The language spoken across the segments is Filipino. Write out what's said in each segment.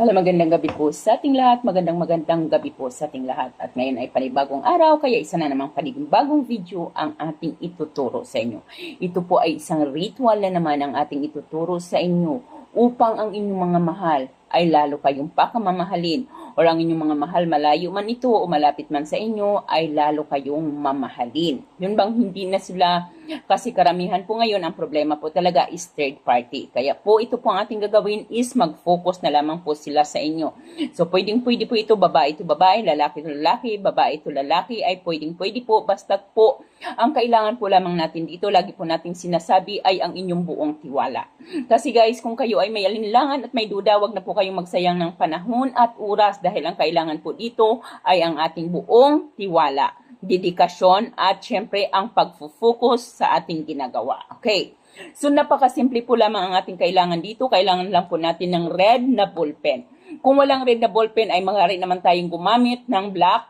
Hello, magandang gabi po sa ating lahat. Magandang magandang gabi po sa ating lahat. At ngayon ay panibagong araw, kaya isa na namang panibagong video ang ating ituturo sa inyo. Ito po ay isang ritual na naman ang ating ituturo sa inyo upang ang inyong mga mahal ay lalo kayong pakamamahalin o ang inyong mga mahal malayo man ito o malapit man sa inyo ay lalo kayong mamahalin. Yun bang hindi na sila kasi karamihan po ngayon ang problema po talaga is third party. Kaya po ito po ang ating gagawin is mag-focus na lamang po sila sa inyo. So pwedeng pwede po ito babae to babae, lalaki to lalaki, babae to lalaki ay pwedeng pwede po basta po ang kailangan po lamang natin dito lagi po nating sinasabi ay ang inyong buong tiwala. Kasi guys kung kayo ay may alinlangan at may duda wag na po kayong magsayang ng panahon at oras dahil ang kailangan po dito ay ang ating buong tiwala dedikasyon at syempre ang pagfo-focus sa ating ginagawa. Okay. So napakasimple po lamang ang ating kailangan dito. Kailangan lang po natin ng red na ballpen. Kung walang red na ballpen ay maaari naman tayong gumamit ng black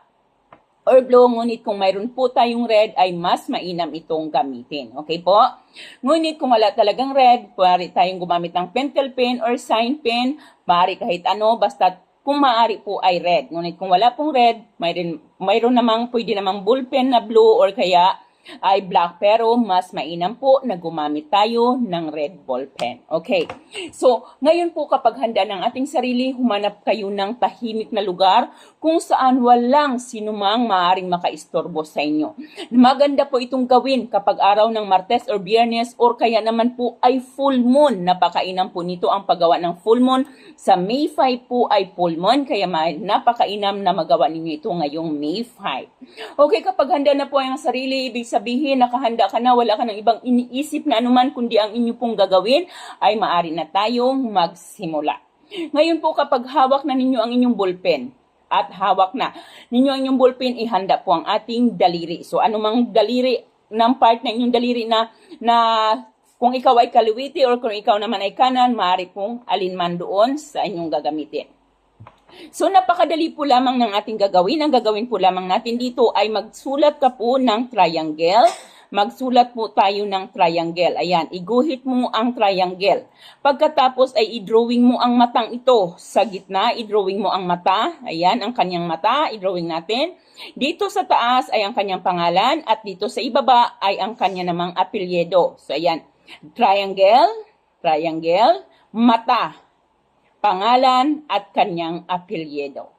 or blue. Ngunit kung mayroon po tayong red ay mas mainam itong gamitin. Okay po? Ngunit kung wala talagang red, maaari tayong gumamit ng pentel pen or sign pen. Maaari kahit ano, basta kung maaari po ay red. Ngunit kung wala pong red, mayroon, mayroon namang pwede namang bullpen na blue or kaya ay black pero mas mainam po na gumamit tayo ng red ball pen. Okay. So, ngayon po kapag handa ng ating sarili, humanap kayo ng tahimik na lugar kung saan walang sinumang maaring makaistorbo sa inyo. Maganda po itong gawin kapag araw ng Martes or Biyernes or kaya naman po ay full moon. Napakainam po nito ang paggawa ng full moon. Sa May 5 po ay full moon kaya napakainam na magawa ninyo ito ngayong May 5. Okay, kapag handa na po ang sarili, ibig sabihin nakahanda ka na, wala ka ng ibang iniisip na anuman kundi ang inyo pong gagawin, ay maari na tayong magsimula. Ngayon po kapag hawak na ninyo ang inyong ballpen, at hawak na ninyo ang inyong ballpen, ihanda po ang ating daliri. So anumang daliri ng part ng inyong daliri na, na kung ikaw ay kaliwiti or kung ikaw naman ay kanan, maaari pong alinman doon sa inyong gagamitin. So napakadali po lamang ng ating gagawin. Ang gagawin po lamang natin dito ay magsulat ka po ng triangle. Magsulat po tayo ng triangle. Ayan, iguhit mo ang triangle. Pagkatapos ay i-drawing mo ang matang ito. Sa gitna, i-drawing mo ang mata. Ayan, ang kanyang mata, i-drawing natin. Dito sa taas ay ang kanyang pangalan at dito sa ibaba ay ang kanya namang apelyedo. So ayan, triangle, triangle, mata, pangalan at kanyang apelyedo.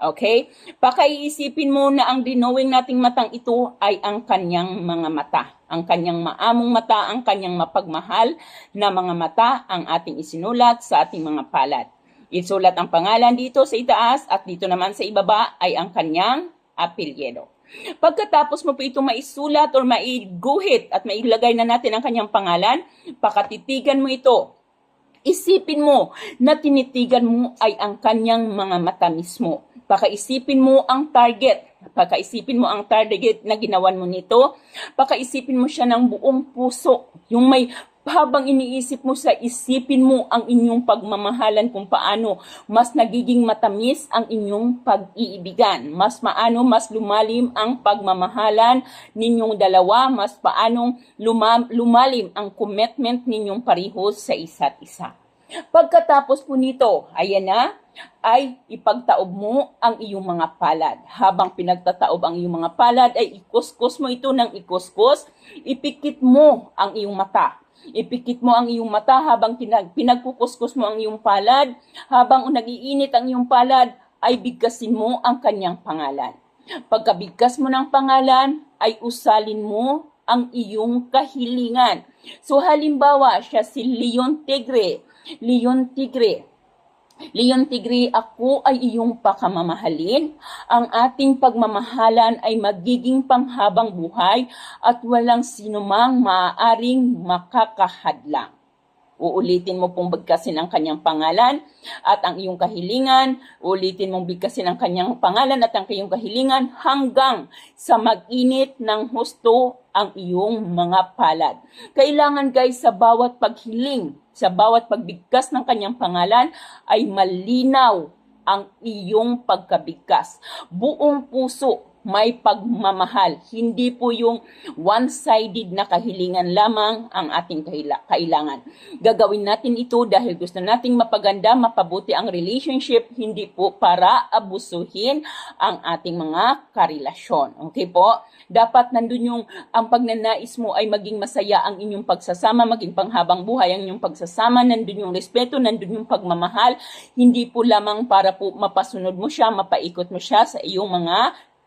Okay? Pakaiisipin mo na ang dinowing nating matang ito ay ang kanyang mga mata. Ang kanyang maamong mata, ang kanyang mapagmahal na mga mata ang ating isinulat sa ating mga palad. Isulat ang pangalan dito sa itaas at dito naman sa ibaba ay ang kanyang apelyedo. Pagkatapos mo po ito maisulat or maiguhit at mailagay na natin ang kanyang pangalan, pakatitigan mo ito Isipin mo na tinitigan mo ay ang kanyang mga mata mismo. Pakaisipin mo ang target. Pakaisipin mo ang target na ginawan mo nito. Pakaisipin mo siya ng buong puso. Yung may habang iniisip mo sa isipin mo ang inyong pagmamahalan kung paano mas nagiging matamis ang inyong pag-iibigan. Mas maano, mas lumalim ang pagmamahalan ninyong dalawa, mas paano lumam, lumalim ang commitment ninyong parehos sa isa't isa. Pagkatapos po nito, ayan na, ay ipagtaob mo ang iyong mga palad. Habang pinagtataob ang iyong mga palad, ay ikuskus mo ito ng ikuskus, ipikit mo ang iyong mata Ipikit mo ang iyong mata habang pinag pinagkukuskus mo ang iyong palad. Habang nagiinit ang iyong palad, ay bigkasin mo ang kanyang pangalan. Pagkabigkas mo ng pangalan, ay usalin mo ang iyong kahilingan. So halimbawa, siya si Leon Tigre. Leon Tigre, Leon Tigre, ako ay iyong pakamamahalin. Ang ating pagmamahalan ay magiging panghabang buhay at walang sinumang maaaring makakahadlang. Uulitin mo pong bigkasin ang kanyang pangalan at ang iyong kahilingan. Uulitin mong bigkasin ang kanyang pangalan at ang iyong kahilingan hanggang sa mag-init ng husto ang iyong mga palad. Kailangan guys sa bawat paghiling, sa bawat pagbigkas ng kanyang pangalan ay malinaw ang iyong pagkabigkas. Buong puso may pagmamahal. Hindi po yung one-sided na kahilingan lamang ang ating kailangan. Gagawin natin ito dahil gusto nating mapaganda, mapabuti ang relationship, hindi po para abusuhin ang ating mga karelasyon. Okay po? Dapat nandun yung ang pagnanais mo ay maging masaya ang inyong pagsasama, maging panghabang buhay ang inyong pagsasama, nandun yung respeto, nandun yung pagmamahal, hindi po lamang para po mapasunod mo siya, mapaikot mo siya sa iyong mga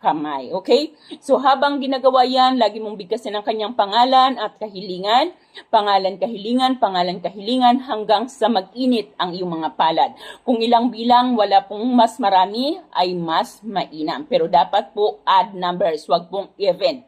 kamay. Okay? So habang ginagawa yan, lagi mong bigkasin ang kanyang pangalan at kahilingan. Pangalan kahilingan, pangalan kahilingan hanggang sa mag-init ang iyong mga palad. Kung ilang bilang, wala pong mas marami, ay mas mainam. Pero dapat po add numbers, wag pong even.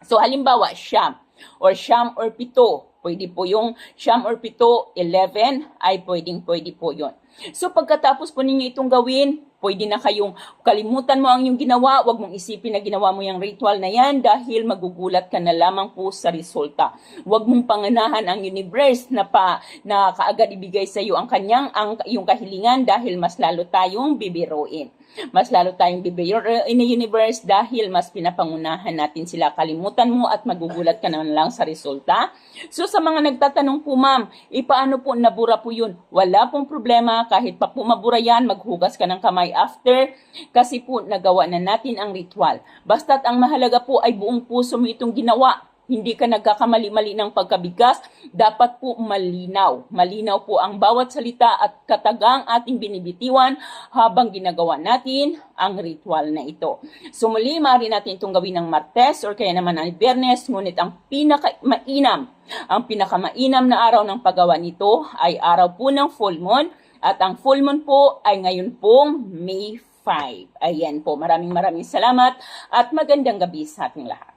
So halimbawa, siyam or siyam or pito. Pwede po yung siyam or pito, 11 ay pwedeng pwede po yon. So pagkatapos po ninyo itong gawin, pwede na kayong kalimutan mo ang iyong ginawa, wag mong isipin na ginawa mo yung ritual na yan dahil magugulat ka na lamang po sa resulta. Wag mong panganahan ang universe na pa na kaagad ibigay sa iyo ang kanyang ang iyong kahilingan dahil mas lalo tayong bibiruin. Mas lalo tayong bibiruin in the universe dahil mas pinapangunahan natin sila. Kalimutan mo at magugulat ka naman lang sa resulta. So sa mga nagtatanong po ma'am, e paano po nabura po yun? Wala pong problema kahit pa po mabura yan, maghugas ka ng kamay after kasi po nagawa na natin ang ritual. Basta't ang mahalaga po ay buong puso mo itong ginawa. Hindi ka nagkakamali-mali ng pagkabigas, dapat po malinaw. Malinaw po ang bawat salita at katagang ating binibitiwan habang ginagawa natin ang ritual na ito. So muli, maaari natin itong gawin ng Martes or kaya naman ang Biyernes, ngunit ang pinaka-mainam, ang pinakamainam na araw ng paggawa nito ay araw po ng full moon at ang full moon po ay ngayon pong May 5. Ayan po, maraming maraming salamat at magandang gabi sa ating lahat.